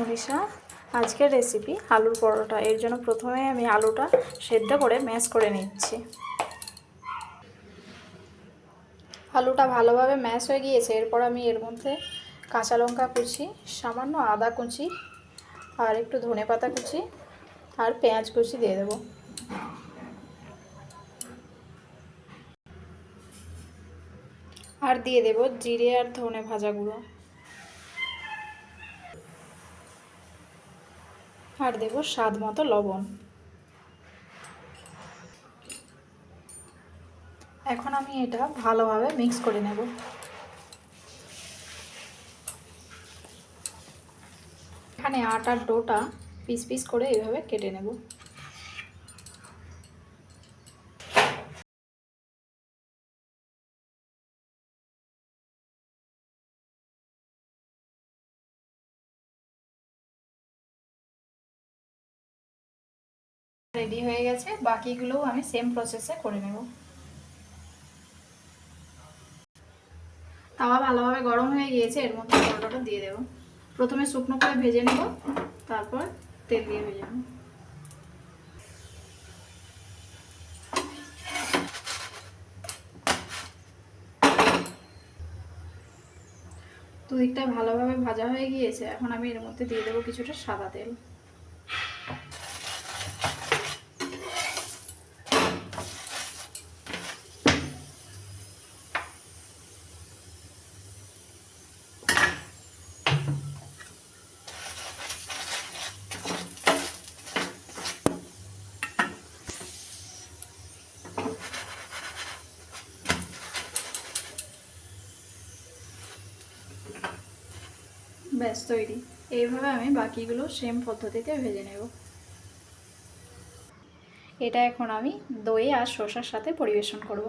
মনীষা আজকের রেসিপি আলুর পরোটা। এর জন্য প্রথমে আমি আলুটা সেদ্ধ করে ম্যাশ করে নিচ্ছি। আলুটা ভালোভাবে ম্যাশ হয়ে গিয়েছে। এরপর আমি এর মধ্যে কাঁচা লঙ্কা কুচি, সামান্য আদা কুচি আর একটু ধনে পাতা কুচি আর পেঁয়াজ কুচি দিয়ে দেবো। আর দিয়ে দেবো জিরে আর ধনে ভাজা গুঁড়ো। আর দেব স্বাদ মতো লবণ। এখন আমি এটা ভালোভাবে মিক্স করে নেব। এখানে আটার ডোটা পিস পিস করে এভাবে কেটে নেব। রেডি হয়ে গেছে বাকিগুলোও আমি সেম প্রসেসে করে নেব। তাওয়া ভালোভাবে গরম হয়ে গিয়েছে, এর মধ্যে পরোটাটা দিয়ে দেব। প্রথমে শুকনো করে ভেজে নেব, তারপর তেল দিয়ে ভেজে নেব। দুদিকটা ভালোভাবে ভাজা হয়ে গিয়েছে, এখন আমি এর মধ্যে দিয়ে দেবো কিছুটা সাদা তেল। ব্যাস, তৈরি। এইভাবে আমি বাকিগুলো সেম পদ্ধতিতে ভেজে নেব। এটা এখন আমি দই আর শসার সাথে পরিবেশন করব।